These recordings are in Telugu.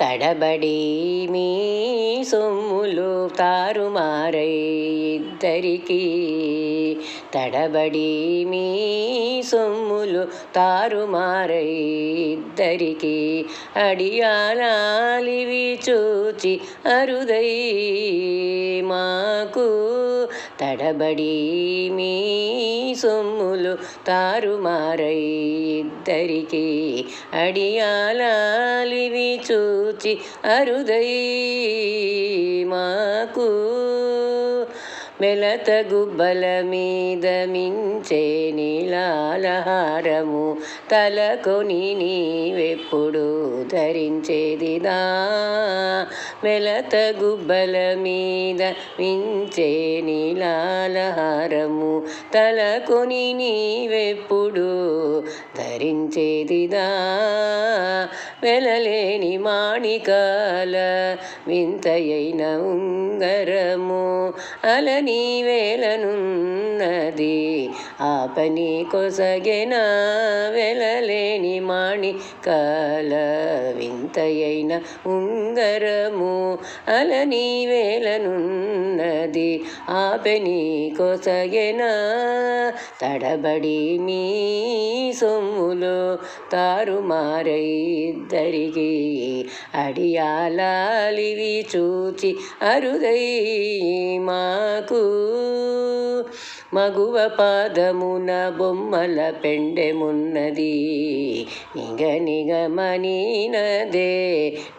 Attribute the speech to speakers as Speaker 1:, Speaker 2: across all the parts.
Speaker 1: తడబడి మీ సొమ్ములు తారుమారై ఇద్దరికీ. తడబడి మీ సొమ్ములు తారుమారై ఇద్దరికీ. అడియాలాలివి చూచి అరుదై మాకు తడబడి మీ సొమ్ములు తారుమారై ఇద్దరికి అడియాలాలివి చూచి అరుదై మాకు మెలత గుబ్బల మీద మించే నీలాలహారము తలకొని నీవెప్పుడు ధరించేదిదా? మెలత గుబ్బల మీద మించే నీలాలహారము తలకొని నీవెప్పుడు ధరించేదిదా? వెలలేని మాణికాల వింతయైన ఉంగరము అలని వేలనున్నది. ఆ పని కొసగెన వెలలేని మాణికాల వింతయైన ఉంగరము అలని వేలనున్నది. ఆ పని కొసగెన తడబడి మీ సొమ్ములో తారుమారై ఇద్దరికి అడియాలాలివి చూచి అరుదై మాకు. మగువ పాదమున బొమ్మల పెండెమున్నది నిగ నిగమనీనదే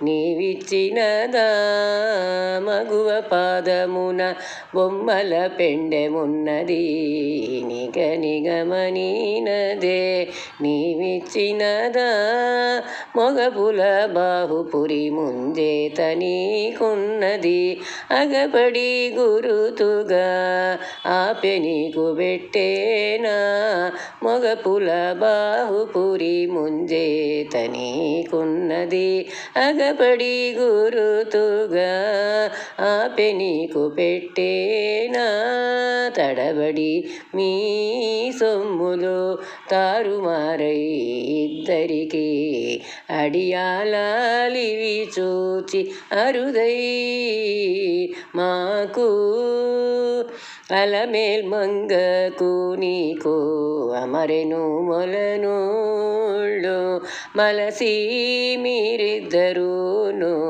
Speaker 1: నీవిచ్చినదా మగువ పాదమున బొమ్మల పెండెమున్నది నిగ నిగమనీనదే నీవిచ్చినదా మొగపుల బాహుపురి ముందే తనీకున్నది. అగపడి గురుతుగా ఆపెని నీకు పెట్టేనా? మొగపుల బాహుపురి ముంజేత నీకున్నది. అగపడి గురుతుగా ఆపె నీకు పెట్టేనా? తడబడి మీ సొమ్ములు తారుమారై ఇద్దరికి అడియాలాలివి చూచి అరుదై మాకు అలమేల్ మంగకు నీకు అమరెను మొలనోళ్ళు. మలసి మీరిద్దరూను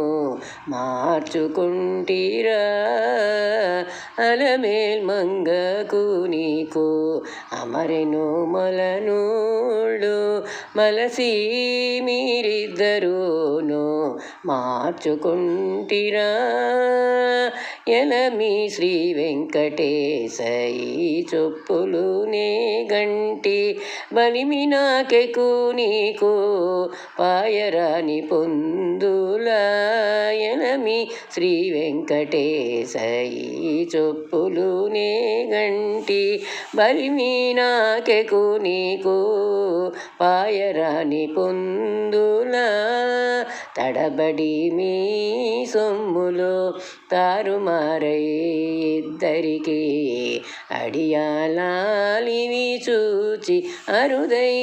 Speaker 1: మార్చుకుంటీరా. అలమేల్ మంగకు నీకు అమరెను మొలనోళ్ళు మలసి మీరిద్దరూను మార్చుకుంటిరా. ఎలమి శ్రీ వెంకటేశయి చొప్పులు నే గంటి బలిమి నాకెకు నీకు పాయరాని పొందులా. ఎలమి శ్రీ వెంకటేశయి చొప్పులు నే గంటి బలిమి నాకెకు నీకు పాయరాని పొందుల తడబడి మీ సొమ్ములో తారుమారై ఇద్దరికి అడియాలాలివి చూచి అరుదై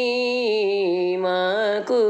Speaker 1: మాకు